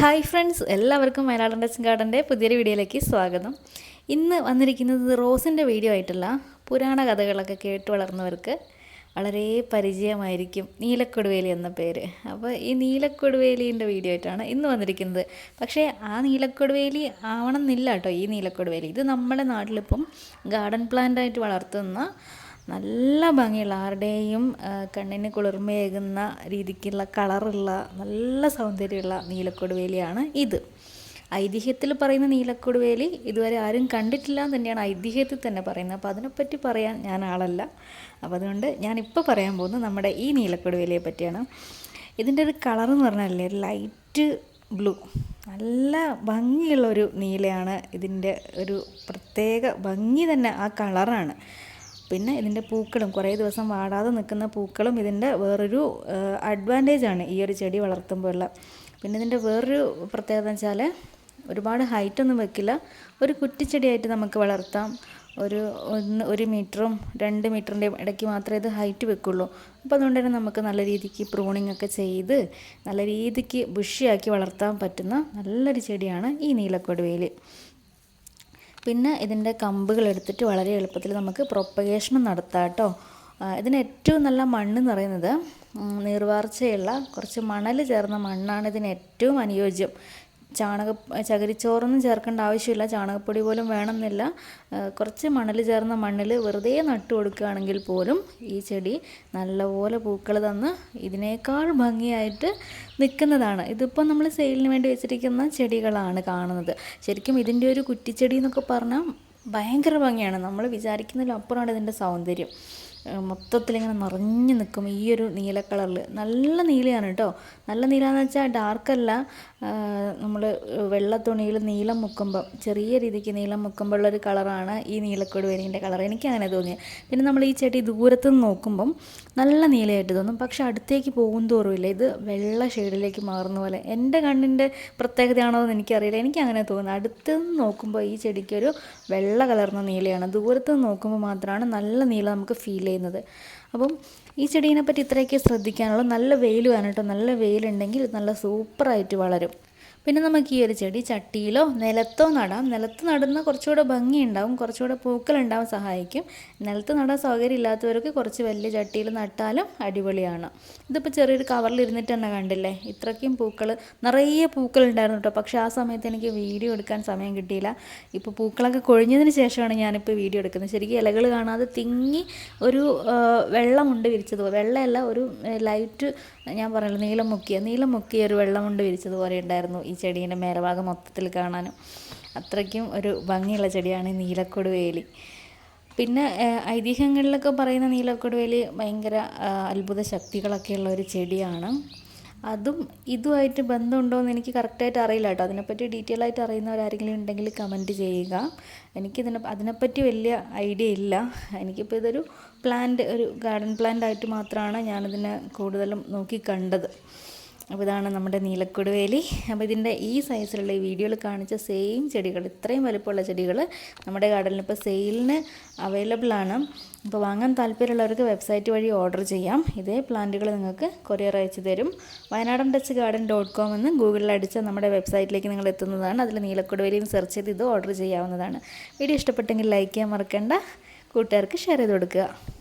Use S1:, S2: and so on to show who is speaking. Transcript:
S1: Hi friends എല്ലാവർക്കും വയനാടൻ touch ഗാർഡന്റെ പുതിയൊരു വീഡിയോയിലേക്ക് സ്വാഗതം. ഇന്ന് വന്നിരിക്കുന്നത് റോസിന്റെ വീഡിയോ ആയിട്ടല്ല പുരാണ കഥകളൊക്കെ കേട്ട് വളർന്നവർക്ക് വളരെ പരിചയമായിരിക്കും നീലക്കൊടുവേലി എന്ന പേര്. അപ്പോൾ ഈ നീലക്കൊടുവേലീന്റെ വീഡിയോ ആയിട്ടാണ് ഇന്ന് വന്നിരിക്കുന്നത്. പക്ഷേ ആ നീലക്കൊടുവേലി ആവണം എന്നില്ല കേട്ടോ ഈ നീലക്കൊടുവേലി. ഇത് നമ്മുടെ നാട്ടിലിപ്പം ഗാർഡൻ പ്ലാന്റായിട്ട് വളർത്തുന്ന നല്ല ഭംഗിയുള്ള ആരുടെയും കണ്ണിന് കുളിർമയേകുന്ന രീതിക്കുള്ള കളറുള്ള നല്ല സൗന്ദര്യമുള്ള നീലക്കൊടുവേലിയാണ് ഇത്. ഐതിഹ്യത്തിൽ പറയുന്ന നീലക്കൊടുവേലി ഇതുവരെ ആരും കണ്ടിട്ടില്ല എന്ന് തന്നെയാണ് ഐതിഹ്യത്തിൽ തന്നെ പറയുന്നത്. അപ്പോൾ അതിനെപ്പറ്റി പറയാൻ ഞാൻ ആളല്ല. അപ്പോൾ അതുകൊണ്ട് ഞാനിപ്പോൾ പറയാൻ പോകുന്നത് നമ്മുടെ ഈ നീലക്കൊടുവേലിയെ പറ്റിയാണ്. ഇതിന്റെ ഒരു കളർ എന്ന് പറഞ്ഞാലേ ലൈറ്റ് ബ്ലൂ. നല്ല ഭംഗിയുള്ള ഒരു നീലയാണ് ഇതിന്റെ ഒരു പ്രത്യേക ഭംഗി തന്നെ ആ കളറാണ്. പിന്നെ ഇതിന്റെ പൂക്കളും കുറേ ദിവസം വാടാതെ നിൽക്കുന്ന പൂക്കളും ഇതിന്റെ വേറൊരു അഡ്വാന്റേജ് ആണ് ഈ ഒരു ചെടി വളർത്തുമ്പോഴുള്ള. പിന്നെ ഇതിന്റെ വേറൊരു പ്രത്യേകത എന്ന് വെച്ചാൽ ഒരുപാട് ഹൈറ്റ് ഒന്നും വെക്കില്ല. ഒരു കുറ്റിച്ചെടിയായിട്ട് നമുക്ക് വളർത്താം. ഒരു ഒന്ന് ഒരു മീറ്ററും രണ്ട് മീറ്ററിന്റെ ഇടയ്ക്ക് മാത്രമേ ഇത് ഹൈറ്റ് വെക്കുള്ളൂ. അപ്പോൾ അതുകൊണ്ട് തന്നെ നമുക്ക് നല്ല രീതിക്ക് പ്രൂണിംഗ് ഒക്കെ ചെയ്ത് നല്ല രീതിക്ക് ബുഷിയാക്കി വളർത്താൻ പറ്റുന്ന നല്ലൊരു ചെടിയാണ് ഈ നീലക്കൊടുവേലി. പിന്നെ ഇതിന്റെ കമ്പുകൾ എടുത്തിട്ട് വളരെ എളുപ്പത്തിൽ നമുക്ക് പ്രൊപ്പഗേഷനും നടത്താം കേട്ടോ ഇതിന് ഏറ്റവും നല്ല മണ്ണ് എന്ന് പറയുന്നത് നീർവാർച്ചയുള്ള കുറച്ച് മണൽ ചേർന്ന മണ്ണാണ് ഇതിന് ഏറ്റവും അനുയോജ്യം. ചാണക ചകിരിച്ചോറൊന്നും ചേർക്കേണ്ട ആവശ്യമില്ല. ചാണകപ്പൊടി പോലും വേണമെന്നില്ല. കുറച്ച് മണൽ ചേർന്ന മണ്ണിൽ വെറുതെ നട്ടു കൊടുക്കുകയാണെങ്കിൽ പോലും ഈ ചെടി നല്ലപോലെ പൂക്കൾ തന്ന് ഇതിനേക്കാൾ ഭംഗിയായിട്ട് നിൽക്കുന്നതാണ്. ഇതിപ്പോൾ നമ്മൾ സെയിലിന് വേണ്ടി വെച്ചിരിക്കുന്ന ചെടികളാണ് കാണുന്നത്. ശരിക്കും ഇതിന്റെ ഒരു കുറ്റിച്ചെടി എന്നൊക്കെ പറഞ്ഞാൽ ഭയങ്കര ഭംഗിയാണ്. നമ്മൾ വിചാരിക്കുന്നതിലും വിചാരിക്കുന്നതിലപ്പുറമാണ് ഇതിന്റെ സൗന്ദര്യം. മൊത്തത്തിലിങ്ങനെ നിറഞ്ഞു നിൽക്കും ഈ ഒരു നീല കളറിൽ നല്ല നീലയാണ് കേട്ടോ. നല്ല നീല എന്ന് വെച്ചാൽ ഡാർക്കല്ല നമ്മൾ വെള്ള തുണിയിൽ നീലം മുക്കുമ്പം ചെറിയ രീതിക്ക് നീലം മുക്കുമ്പോൾ ഉള്ളൊരു കളറാണ് ഈ നീലക്കൊടുവേലിന്റെ കളർ എനിക്ക് അങ്ങനെ തോന്നിയത് പിന്നെ നമ്മൾ ഈ ചെടി ദൂരത്ത് നിന്ന് നോക്കുമ്പം നല്ല നീലയായിട്ട് തോന്നും. പക്ഷെ അടുത്തേക്ക് പോകും തോറുമില്ല. ഇത് വെള്ള ഷെയ്ഡിലേക്ക് മാറുന്ന പോലെ. എന്റെ കണ്ണിന്റെ പ്രത്യേകതയാണോ എന്ന് എനിക്കറിയില്ല. എനിക്ക് അങ്ങനെ തോന്നുന്നു. അടുത്ത് നിന്ന് നോക്കുമ്പോൾ ഈ ചെടിക്കൊരു വെള്ള കലർന്ന നീലയാണ്. ദൂരത്ത് നിന്ന് നോക്കുമ്പോൾ മാത്രമാണ് നല്ല നീല നമുക്ക് ഫീൽ ചെയ്യുന്നത് അപ്പം ഈ ചെടീനെ പറ്റി ഇത്രയൊക്കെ ശ്രദ്ധിക്കാനുള്ളൂ നല്ല വെയിൽ വേണം കേട്ടോ. നല്ല വെയിലുണ്ടെങ്കിൽ നല്ല സൂപ്പറായിട്ട് വളരും. പിന്നെ നമുക്ക് ഈ ഒരു ചെടി ചട്ടിയിലോ നിലത്തോ നടാം. നിലത്ത് നടുന്ന കുറച്ചുകൂടെ ഭംഗിയുണ്ടാവും. കുറച്ചുകൂടെ പൂക്കളുണ്ടാവും സഹായിക്കും. നിലത്ത് നടാൻ സൗകര്യം ഇല്ലാത്തവർക്ക് കുറച്ച് വലിയ ചട്ടിയിൽ നട്ടാലും അടിപൊളിയാണ്. ഇതിപ്പോൾ ചെറിയൊരു കവറിൽ ഇരുന്നിട്ട് തന്നെ കണ്ടില്ലേ? ഇത്രയ്ക്കും പൂക്കൾ നിറയെ പൂക്കൾ ഉണ്ടായിരുന്നു കേട്ടോ. പക്ഷേ ആ സമയത്ത് എനിക്ക് വീഡിയോ എടുക്കാൻ സമയം കിട്ടിയില്ല. ഇപ്പോൾ പൂക്കളൊക്കെ കൊഴിഞ്ഞതിന് ശേഷമാണ് ഞാനിപ്പോൾ വീഡിയോ എടുക്കുന്നത്. ശരിക്കും ഇലകൾ കാണാതെ തിങ്ങി ഒരു വെള്ളമുണ്ട് വിരിച്ചതുപോലെ. വെള്ളമല്ല ഒരു ലൈറ്റ് ഞാൻ പറയല്ലോ നീളം മുക്കിയ നീളം മുക്കിയ ഒരു വെള്ളമുണ്ട് വിരിച്ചതുപോലെ ഉണ്ടായിരുന്നു. ഈ ചെടീന്റെ മേലഭാഗം മൊത്തത്തിൽ കാണാനും അത്രയ്ക്കും ഒരു ഭംഗിയുള്ള ചെടിയാണ് നീലക്കൊടുവേലി പിന്നെ ഐതിഹ്യങ്ങളിലൊക്കെ പറയുന്ന നീലക്കൊടുവേലി ഭയങ്കര അത്ഭുത ശക്തികളൊക്കെ ഉള്ള ഒരു ചെടിയാണ്. അതും ഇതുമായിട്ട് ബന്ധമുണ്ടോ എന്ന് എനിക്ക് കറക്റ്റായിട്ട് അറിയില്ല കേട്ടോ. അതിനെപ്പറ്റി ഡീറ്റെയിൽ ആയിട്ട് അറിയുന്നവരാരെങ്കിലും ഉണ്ടെങ്കിൽ കമന്റ് ചെയ്യുക. എനിക്കിതിനെ അതിനെപ്പറ്റി വലിയ ഐഡിയ ഇല്ല. എനിക്കിപ്പോൾ ഇതൊരു പ്ലാന്റ് ഒരു ഗാർഡൻ പ്ലാന്റ് ആയിട്ട് മാത്രമാണ് ഞാനിതിനെ കൂടുതലും നോക്കി കണ്ടത്. അപ്പോൾ ഇതാണ് നമ്മുടെ നീലക്കൊടുവേലി അപ്പോൾ ഇതിന്റെ ഈ സൈസിലുള്ള ഈ വീഡിയോയിൽ കാണിച്ച സെയിം ചെടികൾ ഇത്രയും വലുപ്പമുള്ള ചെടികൾ നമ്മുടെ ഗാർഡനിൽ ഇപ്പോൾ സെയിലിന് അവൈലബിൾ ആണ്. അപ്പോൾ വാങ്ങാൻ താല്പര്യമുള്ളവർക്ക് വെബ്സൈറ്റ് വഴി ഓർഡർ ചെയ്യാം. ഇതേ പ്ലാന്റുകൾ നിങ്ങൾക്ക് കൊറിയർ അയച്ചു തരും. വയനാടൻ ടച്ച് ഗാർഡൻ ഡോട്ട് കോം എന്ന് ഗൂഗിളിൽ അടിച്ച നമ്മുടെ വെബ്സൈറ്റിലേക്ക് നിങ്ങൾ എത്തുന്നതാണ്. അതിൽ നീലക്കൊടുവേലിയും സെർച്ച് ചെയ്ത് ഇത് ഓർഡർ ചെയ്യാവുന്നതാണ്. വീഡിയോ ഇഷ്ടപ്പെട്ടെങ്കിൽ ലൈക്ക് ചെയ്യാൻ മറക്കേണ്ട. കൂട്ടുകാർക്ക് ഷെയർ ചെയ്ത് കൊടുക്കുക.